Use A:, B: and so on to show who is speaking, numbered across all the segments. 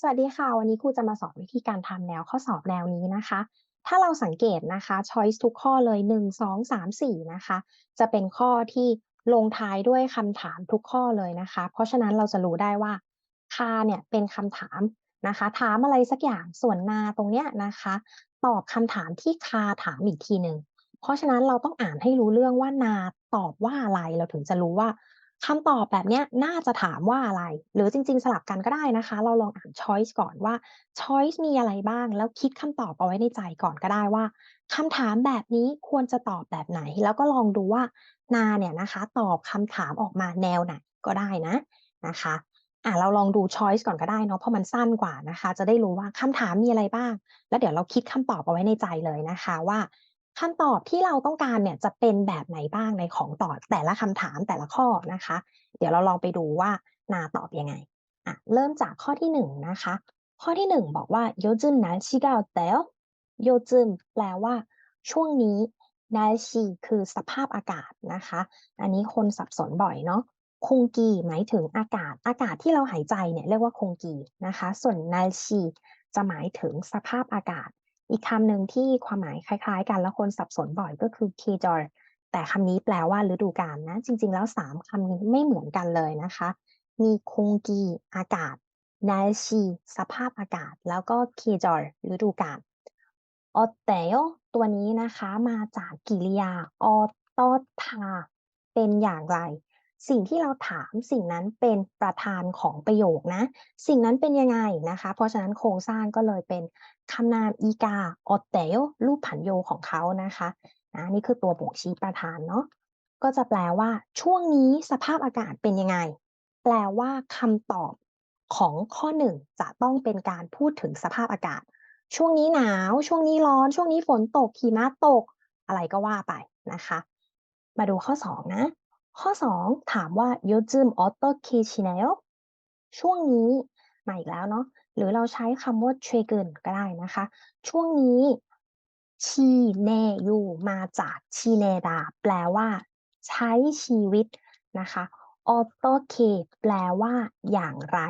A: สวัสดีค่ะ วันนี้ครูจะมาสอนวิธีการทำแนวข้อสอบแนวนี้นะคะ ถ้าเราสังเกตนะคะ choice ทุกข้อเลย 1 2 3 4 นะคะ จะเป็นข้อที่ลงท้ายด้วยคำถามทุกข้อเลยนะคะ เพราะฉะนั้นเราจะรู้ได้ว่าคาเนี่ยเป็นคำถามนะคะ ถามอะไรสักอย่างส่วนนาตรงเนี้ยนะคะ ตอบคำถามที่คาถามอีกทีหนึ่งเพราะฉะนั้นเราต้องอ่านให้รู้เรื่องว่านาตอบว่าอะไรเราถึงจะรู้ว่า คำตอบแบบเนี้ยน่าจะถามว่าอะไร หรือจริง ๆ สลับกันก็ได้นะคะ เราลองอ่าน choice ก่อนว่า choice มีอะไรบ้าง แล้วคิดคำตอบเอาไว้ในใจก่อนก็ได้ว่าคำถามแบบนี้ควรจะตอบแบบไหน แล้วก็ลองดูว่านาเนี่ยนะคะ ตอบคำถามออกมาแนวไหนก็ได้นะนะคะอะเราลองดู choice ก่อนก็ได้เนาะเพราะมันสั้นกว่านะคะ จะได้รู้ว่าคำถามมีอะไรบ้าง แล้วเดี๋ยวเราคิดคำตอบเอาไว้ในใจเลยนะคะว่า คำตอบที่เราต้องการเนี่ยจะเป็นแบบไหนบ้างในของตอบแต่ละคำถามแต่ละข้อนะคะ เดี๋ยวเราลองไปดูว่านาตอบยังไงอะเริ่มจากข้อที่หนึ่งนะคะ ข้อที่หนึ่งบอกว่าโยจึมนาชิกาเตลโยจึมแปลว่า ช่วงนี้นาชีคือสภาพอากาศนะคะ อันนี้คนสับสนบ่อยเนาะคงกีหมายถึงอากาศ อากาศที่เราหายใจเนี่ยเรียกว่าคงกีนะคะ ส่วนนาชีจะหมายถึงสภาพอากาศ อีกคำหนึ่งที่ความหมายคล้าย ๆ กันแล้วคนสับสนบ่อยก็คือ k j o r แต่คำนี้แปลว่าฤดูกาลนะ จริง ๆ แล้วสามคำนี้ไม่เหมือนกันเลยนะคะ มีคงกีอากาศ날씨สภาพอากาศ แล้วก็ k j o r ฤดูกาลออเตโอตัวนี้นะคะมาจากกริยาออตทาเป็นอย่างไร สิ่งที่เราถามสิ่งนั้นเป็นประธานของประโยคนะ สิ่งนั้นเป็นยังไงนะคะ เพราะฉะนั้นโครงสร้างก็เลยเป็นคำนามอีกาออเตโอรูปผันโยของเขานะคะนะนี่คือตัวบ่งชี้ประธานเนาะก็จะแปลว่า ช่วงนี้สภาพอากาศเป็นยังไง แปลว่าคำตอบของข้อหนึ่งจะต้องเป็นการพูดถึงสภาพอากาศ ช่วงนี้หนาว ช่วงนี้ร้อน ช่วงนี้ฝนตกหิมะตก อะไรก็ว่าไปนะคะ มาดูข้อ 2 นะ ข้อ 2 ถามว่าโยจึมออโตเคชินายช่วงนี้มาอีกแล้วเนาะหรือเราใช้คำว่าเทรเกินก็ได้นะคะ ช่วงนี้ชีเนอยู่มาจากชีเนดา แปลว่า ใช้ชีวิตนะคะออโตเคแปลว่า อย่างไร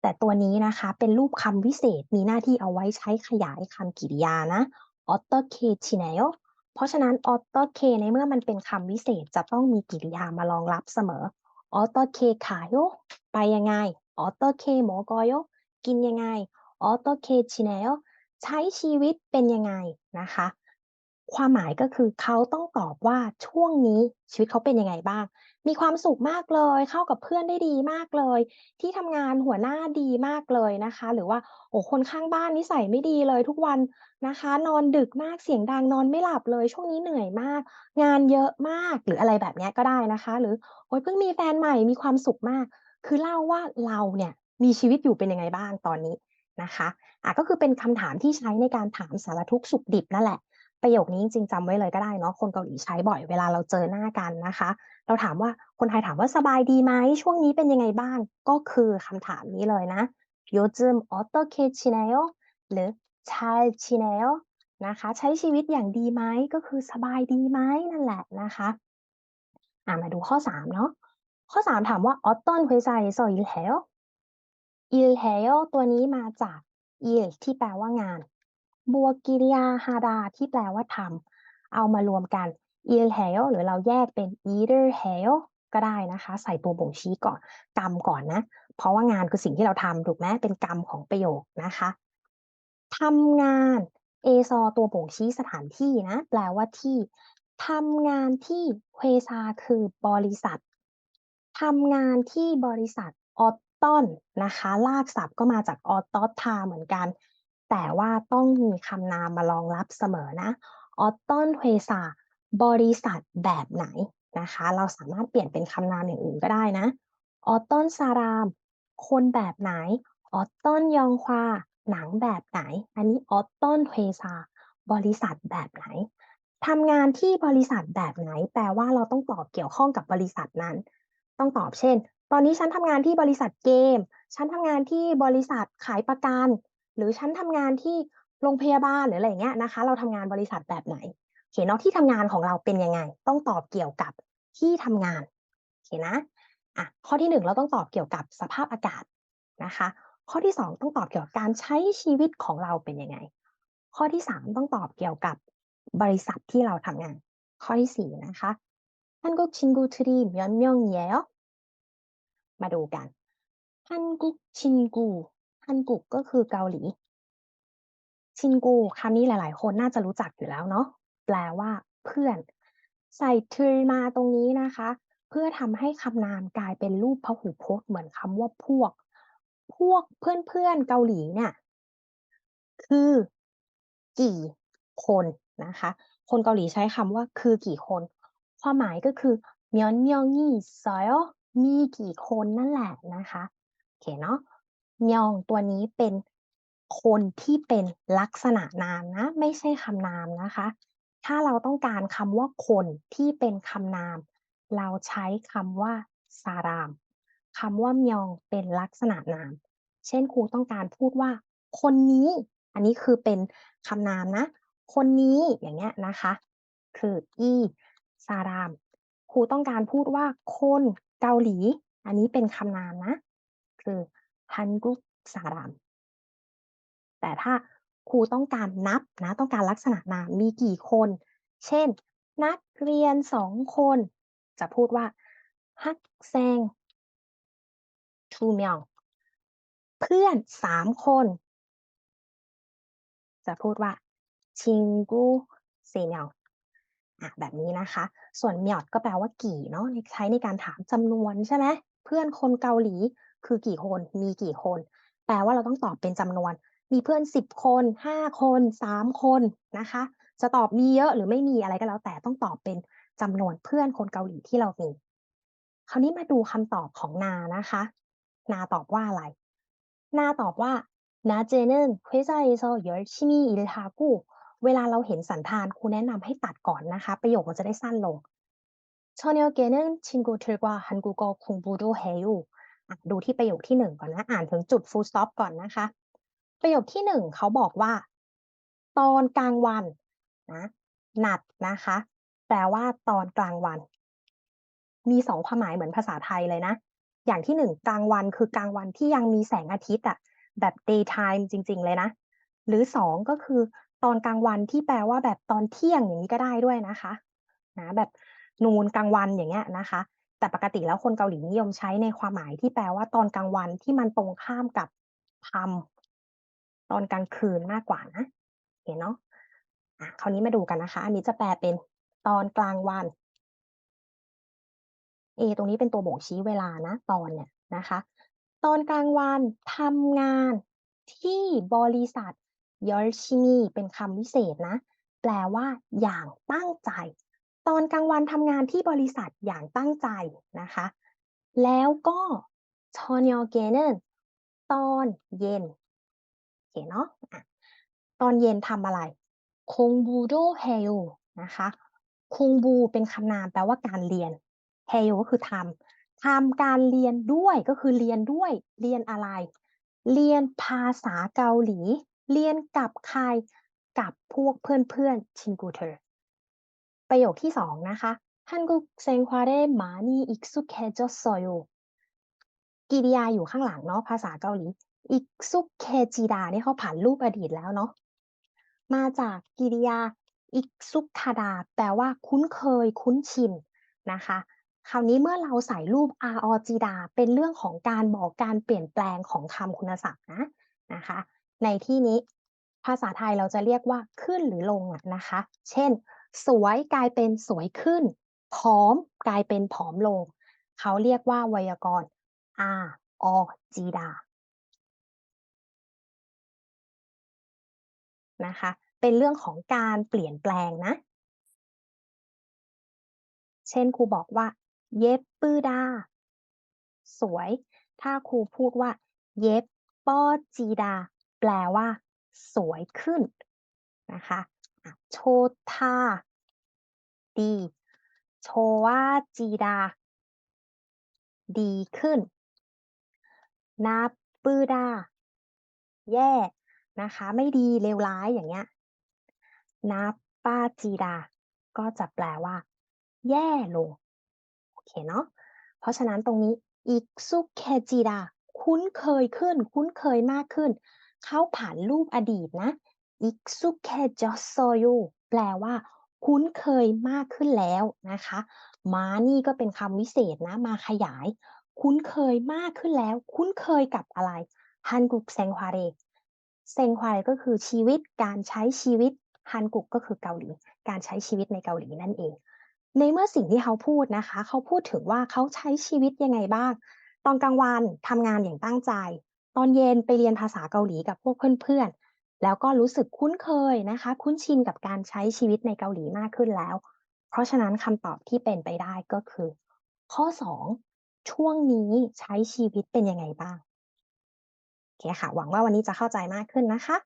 A: แต่ตัวนี้นะคะเป็นรูปคำวิเศษมีหน้าที่เอาไว้ใช้ขยายคำกริยานะออโตเคชิเนโเพราะฉะนั้นออโตเคในเมื่อมันเป็นคำวิเศษจะต้องมีกริยามารองรับเสมอออโตเคขายโยไปยังไงออโตเคหมกอยโยกินยังไงออโตเคชิเนโอใช้ชีวิตเป็นยังไงนะคะ ความหมายก็คือเขาต้องตอบว่าช่วงนี้ชีวิตเขาเป็นยังไงบ้าง มีความสุขมากเลย เข้ากับเพื่อนได้ดีมากเลย ที่ทำงานหัวหน้าดีมากเลยนะคะ หรือว่าโอ้คนข้างบ้านนิสัยไม่ดีเลยทุกวันนะคะ นอนดึกมากเสียงดังนอนไม่หลับเลย ช่วงนี้เหนื่อยมาก งานเยอะมากหรืออะไรแบบนี้ก็ได้นะคะ หรือโอ้ยเพิ่งมีแฟนใหม่มีความสุขมาก คือเล่าว่าเราเนี่ยมีชีวิตอยู่เป็นยังไงบ้างตอนนี้นะคะอะก็คือเป็นคำถามที่ใช้ในการถามสารทุกข์สุขดิบนั่นแหละ ประโยคนี้จริงๆจำไว้เลยก็ได้เนาะคนเกาหลีใช้บ่อยเวลาเราเจอหน้ากันนะคะ เราถามว่าคนไทยถามว่าสบายดีไหมช่วงนี้เป็นยังไงบ้าง ก็คือคำถามนี้เลยนะโยจึมออโตเค어떻게지내ลหรือ잘지내요นลนะคะ ใช้ชีวิตอย่างดีไหมก็คือสบายดีไหมนั่นแหละนะคะอ่ามาดูข้อสามเนาะข้อสามถามว่าออตตอนคุยใจโซอิลเฮลอิลเฮลตัวนี้มาจากอิลที่แปลว่างาน บวกกริยาฮาดาที่แปลว่าทำเอามารวมกัน il เ a ลหรือเราแยกเป็น either h a l ก็ได้นะคะ ใส่ตัวบ่งชี้ก่อน กรรมก่อนนะ เพราะว่างานคือสิ่งที่เราทำถูกไหมเป็นกรรมของประโยคนะคะทำงานเอซอตัวบ่งชี้สถานที่นะ แปลว่าที่ทำงานที่เวซาคือบริษัททำงานที่บริษัทออตตอนนะคะ ลากศัพท์ก็มาจากออตตอทาเหมือนกัน แต่ว่าต้องมีคำนามมารองรับเสมอนะออตตอนเฮซาบริษัทแบบไหนนะคะ เราสามารถเปลี่ยนเป็นคำนามอย่างอื่นก็ได้นะออตตอนซาราม คนแบบไหนออตตอนยองควาหนังแบบไหน อันนี้ออตตอนเฮซาบริษัทแบบไหนทำงานที่บริษัทแบบไหน แปลว่าเราต้องตอบเกี่ยวข้องกับบริษัทนั้น ต้องตอบเช่น ตอนนี้ฉันทำงานที่บริษัทเกม ฉันทำงานที่บริษัทขายประกัน หรือฉันทำงานที่โรงพยาบาลหรืออะไรเงี้ยนะคะ เราทำงานบริษัทแบบไหนเขียนเนาะที่ทำงานของเราเป็นยังไง ต้องตอบเกี่ยวกับที่ทำงานเอเคนะอะข้อที่หนึ่งเราต้องตอบเกี่ยวกับสภาพอากาศนะคะ ข้อที่สองต้องตอบเกี่ยวกับการใช้ชีวิตของเราเป็นยังไง ข้อที่สามต้องตอบเกี่ยวกับบริษัทที่เราทำงาน ข้อที่สี่นะคะท่านกุ๊กชินกูทรีมย้อนยองเยลมาดูกันท่านกุ๊กชินกู ฮันกุกก็คือเกาหลี ชินกูคำนี้หลาย ๆ คนน่าจะรู้จักอยู่แล้วเนาะแปลว่าเพื่อน ใส่ทริมาตรงนี้นะคะ เพื่อทำให้คำนามกลายเป็นรูปพหูพจน์เหมือนคำว่าพวก พวกเพื่อนๆเกาหลีเนี่ยคือกี่คนนะคะ คนเกาหลีใช้คำว่าคือกี่คน ความหมายก็คือเมียนเมียงนี่ซอยมีกี่คนนั่นแหละนะคะโอเคเนาะ ยองตัวนี้เป็นคนที่เป็นลักษณะนามนะ ไม่ใช่คำนามนะคะ ถ้าเราต้องการคำว่าคนที่เป็นคำนาม เราใช้คำว่าสารามคำว่ามยองเป็นลักษณะนาม เช่นครูต้องการพูดว่า คนนี้ อันนี้คือเป็นคำนามนะ คนนี้อย่างเงี้ยนะคะ คืออีสารามครูต้องการพูดว่าคนเกาหลี อันนี้เป็นคำนามนะ คือ 한국 사람 แต่ถ้าครูต้องการนับนะ ต้องการลักษณะนามมีกี่คน เช่น นักเรียน 2 คน จะพูดว่า 학생 2 명 เพื่อน 3 คน จะพูดว่า 친구 4 명 อ่ะ แบบนี้นะคะ ส่วน 몇 ก็แปลว่ากี่เนาะ ใช้ในการถามจำนวนใช่ไหม เพื่อนคนเกาหลี คือกี่คนมีกี่คน แปลว่าเราต้องตอบเป็นจำนวน มีเพื่อน 10 คน 5 คน 3 คนนะคะ จะตอบมีเยอะหรือไม่มีอะไรก็แล้ว แต่ต้องตอบเป็นจำนวนเพื่อนคนเกาหลีที่เรามีคราวนี้มาดูคำตอบของนานะคะ นาตอบว่าอะไร นาตอบว่านาเจเนนเวซาเอโซยอร์ชิมีอิลทากูเวลาเราเห็นสันธานครูแนะนำให้ตัดก่อนนะคะ ประโยคมัจะได้สั้นลงชอเนลเกเนนชิงกูเทกว่าฮันกูโกคงบูดเฮยู ดูที่ประโยคที่1ก่อนนะ อ่านถึงจุด full stop ก่อนนะคะ ประโยคที่1เขาบอกว่า ตอนกลางวันนะ낮นะคะ แปลว่าตอนกลางวัน มี2ความหมายเหมือนภาษาไทยเลยนะ อย่างที่1กลางวันคือกลางวันที่ยังมีแสงอาทิตย์อะแบบ daytime จริง ๆ เลยนะ หรือ2ก็คือตอนกลางวันที่แปลว่าแบบตอนเที่ยงอย่างนี้ก็ได้ด้วยนะคะนะแบบนูนกลางวันอย่างเงี้ยนะคะ แต่ปกติแล้วคนเกาหลีนิยมใช้ในความหมายที่แปลว่าตอนกลางวันที่มันตรงข้ามกับทมตอนกลางคืนมากกว่านะเห็นเนาะอะคราวนี้มาดูกันนะคะ อันนี้จะแปลเป็นตอนกลางวัน A ตรงนี้เป็นตัวบ่งชี้เวลานะ ตอนเนี่ยนะคะ ตอนกลางวันทำงานที่บริษัทยอลชินีเป็นคำวิเศษนะ แปลว่าอย่างตั้งใจ ตอนกลางวันทำงานที่บริษัทอย่างตั้งใจนะคะ แล้วก็ชอนยอเกเนอร์ตอนเย็นโอเคเนาะตอนเย็นทำอะไร คงบูโดเฮลนะคะ คงบูเป็นคำนามแปลว่าการเรียนเฮลก็คือทำทำการเรียนด้วยก็คือเรียนด้วย เรียนอะไร เรียนภาษาเกาหลี เรียนกับใครกับพวกเพื่อนเพื่อนชิงกูเธอ ประโยคที่สองนะคะฮันกุกเซงควาเร่มานีอิกซุเคจโซโยกิริยาอยู่ข้างหลังเนาะภาษาเกาหลีอิกซุเคจิดาเนี่ยเขาผ่านรูปอดีตแล้วเนาะมาจากกิริยาอิกซุคาดาแปลว่าคุ้นเคยคุ้นชินนะคะคราวนี้เมื่อเราใส่รูป r o g ดาเป็นเรื่องของการบอกการเปลี่ยนแปลงของคำคุณศัพท์นะนะคะ ในที่นี้ภาษาไทยเราจะเรียกว่าขึ้นหรือลงนะคะ เช่น สวยกลายเป็นสวยขึ้น ผอมกลายเป็นผอมลง เขาเรียกว่าไวยากรณ์อาออจีดา นะคะ เป็นเรื่องของการเปลี่ยนแปลงนะ เช่นครูบอกว่า เย็บปื้ดา สวย ถ้าครูพูดว่า เย็บป้อจีดา แปลว่า สวยขึ้นนะคะ โชทาดีโชวาจีดา ดีขึ้น นาปืดา แย่ นะคะ ไม่ดี เลวร้าย อย่างเงี้ย นาป้าจีดา ก็จะแปลว่า แย่ลง โอเคเนาะ เพราะฉะนั้นตรงนี้ อีกซุเคจีดา คุ้นเคยขึ้น คุ้นเคยมากขึ้น เข้าผ่านรูปอดีตนะ 익숙해졌어요 แปลว่า คุ้นเคยมากขึ้นแล้วนะคะ มานี่ก็เป็นคำวิเศษนะ มาขยาย คุ้นเคยมากขึ้นแล้ว คุ้นเคยกับอะไร 한국 생활에 생활 ก็คือชีวิต การใช้ชีวิต 한국 ก็คือเกาหลี การใช้ชีวิตในเกาหลีนั่นเอง ในเมื่อสิ่งที่เขาพูดนะคะ เขาพูดถึงว่าเขาใช้ชีวิตยังไงบ้าง ตอนกลางวันทำงานอย่างตั้งใจ ตอนเย็นไปเรียนภาษาเกาหลีกับพวกเพื่อนๆ แล้วก็รู้สึกคุ้นเคยนะคะ คุ้นชินกับการใช้ชีวิตในเกาหลีมากขึ้นแล้ว เพราะฉะนั้นคำตอบที่เป็นไปได้ก็คือ ข้อ 2 ช่วงนี้ใช้ชีวิตเป็นยังไงบ้าง โอเคค่ะ หวังว่าวันนี้จะเข้าใจมากขึ้นนะคะ